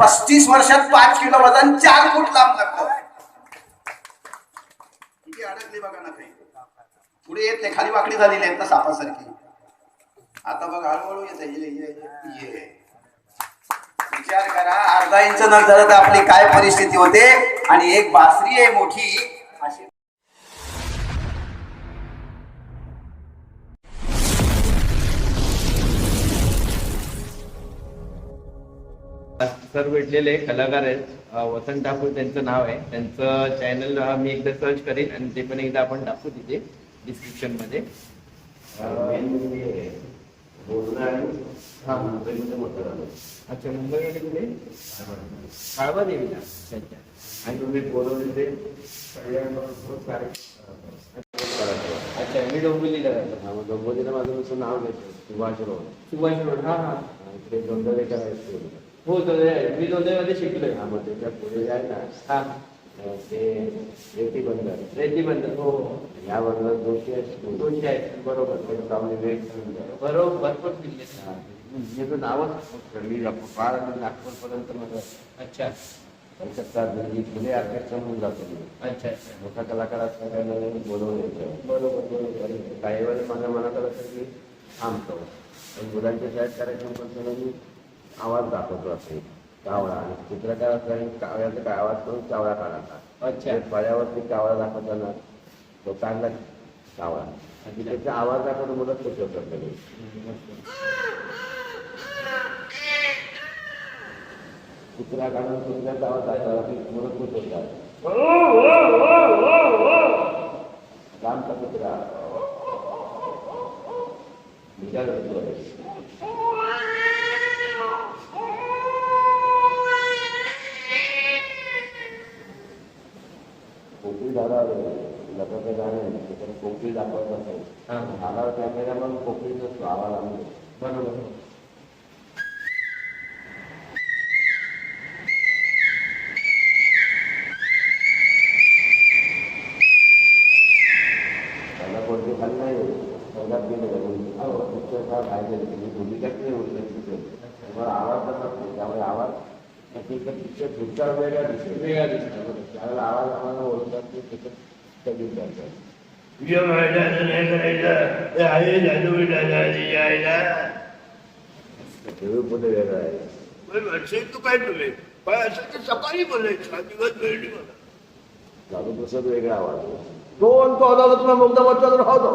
पस्तीस वर्षात पाच किलो वजन चार फूट लांब लागतो. किती अडकली बघा ना काही. पुढे येत नाही खाली वाकडी झालेली आहेत ना सापासारखी. आता बघ हळूहळू येत ये विचार करा अर्धा इंच न झालं तर आपली काय परिस्थिती होते? आणि एक बासरी आहे मोठी. सर भेटलेले कलाकार आहेत. वसंत ठाकूर त्यांचं नाव आहे. त्यांचं चॅनल मी एकदा सर्च करेन आणि ते पण एकदा आपण टाकू तिथे डिस्क्रिप्शनमध्ये. हा. अच्छा मुंबईमध्ये कुठे? काळवा देवीला अच्छा. आणि तुम्ही बोलवले ते? अच्छा मी डोंबिवलीला राहतो. डोंबिवलीला माझं नाव घेतो सुभाष रोड. सुभाष रोड हा हा. इकडे हायस्कूल. हो दोंदे मी दोंदेमध्ये शिकलोय हा मग त्याच्या पुढे आहे ना हा ते रेती बंदर रेती बंद हो हो या बंदरात दोषी आहेत बरोबर त्याचं. बरोबर भरपूर किल्ले आहेत. हा. म्हणजे तो नावच मी फार नागपूरपर्यंत माझं अच्छा कलकत्ता दिल्ली पुणे जातो मी अच्छा मोठा कलाकार असल्याने बोलवून येतो बरोबर बरोबर काही वेळेस माझ्या मनात आलं मी थांबतो पण मुलांच्या शाळेत कार्यक्रम करताना मी आवाज दाखवतो असे कावळा आणि चित्रकार असल्याने कावळ्याचा काय आवाज करून कावळा काढायचा. अच्छा. ते फळ्यावरती कावळा दाखवताना तो काढला कावळा आणि त्याचा आवाज दाखवून मुलं खुश होतात सगळे. कुत्रा काढून कुत्र्याचा आवाज दाखवला की मुलं खुश होतात रामचा कुत्रा विचार करतो. कोकळी दादा लग्नाचं गाणं आहे त्याच्यात कोकळी दाखवत असेल हा. आला कॅमेरा कोकळीचा तो आवाज आणतो बरोबर. त्याला कोणते खाली नाही गेले तुम्ही भूमिकाच नाही पिक्चर तुम्हाला आवाज नसतो त्यामुळे आवाज पिक्चर पुढचा वेगळा दिसेल वेगळा दिसतो. त्यावेळेला आवाज आम्हाला ते त्याच्यात कमी जातात तुझ्या मायला असं नाही करायचं ते आहे जादू दादा तिच्या आईला देव कुठे वेगळा आहे म्हणशील तू काय तुम्ही पण असं ते सकाळी बोलायचं हा दिवस वेळ मला लालू प्रसाद वेगळा आवाज दोन तो अदालत में मुकदमा चल रहा था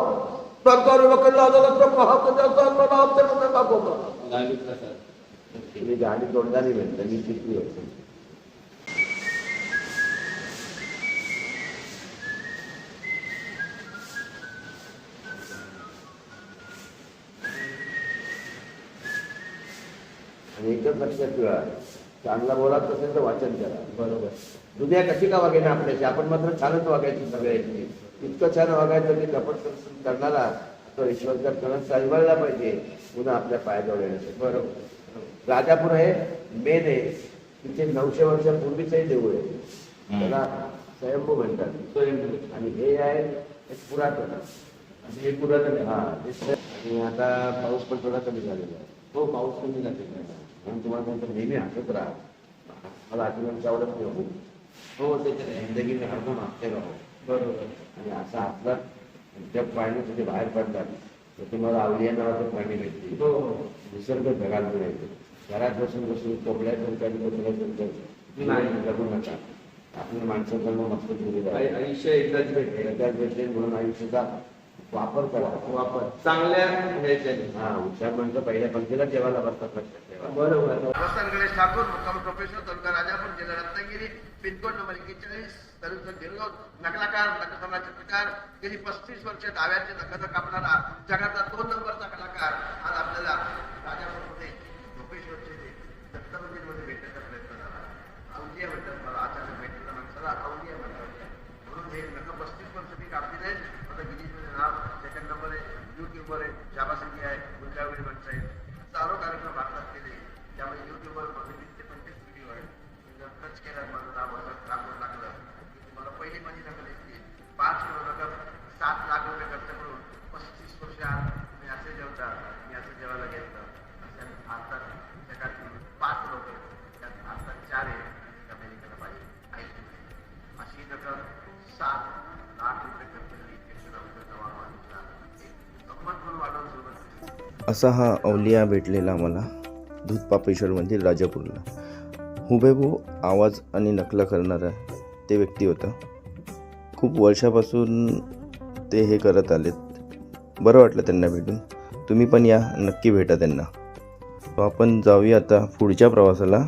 सरकार वकील अदालत में कहा तो जैसा मैं आपसे मुकदमा होगा लालू प्रसाद गाड़ी तोड़ना नहीं मिलता नहीं कितनी होती आणि एकच लक्षात ठेवा. चांगला बोलायचं असेल तर वाचन करा. बरोबर. दुनिया कशी का वागेना आपल्याशी? आपण मात्र छानच वागायची सगळ्यांची इतकं छान वागायचं की कपट कर- करणारा तो विश्वासघात करणं चालवायला पाहिजे. पुन्हा आपल्या पायाजवळ येण्यासाठी. बरोबर. राजापूर हे मेन आहे. तिथे नऊशे वर्षापूर्वीचंही देऊळ आहे. त्याला स्वयंभू म्हणतात. स्वयंभू. आणि हे आहे एक पुरातन. आणि हे पुरातन आहे. हा आणि आता पाऊस पण थोडा कमी झालेला आहे. हो पाऊस कमी जाते म्हणून तुम्हाला म्हणतो नेहमी हसत राहा. मला आजीवनची आवडत नाही हो. हो ते तर आहे. जिंदगीने हरदम हसते राहू. बरोबर. आणि असा आपला जग पाणी तुझे बाहेर पडतात. तर तुम्हाला आवलिया नावाचं पाणी भेटते. हो. निसर्ग जगाला मिळायचं घरात बसून बसून कोपऱ्यातून काही कोपऱ्यातून नाही. जगू नका. आपल्या माणसं करणं मस्त आहे आयुष्य एकदाच भेटते. एकदाच भेटले म्हणून आयुष्याचा वापर करा. वापर. चांगल्या ह्याच्याने. हा हुशार माणसं पहिल्या पंक्तीला जेवायला बसतात लक्षात ठेवा. बरोबर. वसंत गणेश ठाकूर मुक्काम प्रोफेसर तालुका राजापूर जिल्हा रत्नागिरी पिनकोड नंबर एक्केचाळीस तालुका गिरगाव नकलाकार नकसमला चित्रकार गेली पस्तीस वर्ष डाव्याचे नकाचा कापणारा जगातला दोन नंबरचा कलाकार आज आपल्याला राजापूरमध्ये झोपेश्वरचे ते दत्त मंदिरमध्ये भेटण्याचा प्रयत्न झाला. अवलिया म्हणतात मला अचानक भेटलेल्या माणसाला म्हणतात. म्हणून हे नका पस्तीस वर्ष मी कापली असा हा अवलिया भेटलेला मला दूध मंदिर राजापूरला. हुबेहू आवाज आणि नकला करणारा ते व्यक्ती होता. खूप वर्षापासून ते हे करत आलेत. बरं वाटलं त्यांना भेटून. तुम्ही पण या नक्की भेटा त्यांना. तो आपण जाऊया आता पुढच्या प्रवासाला.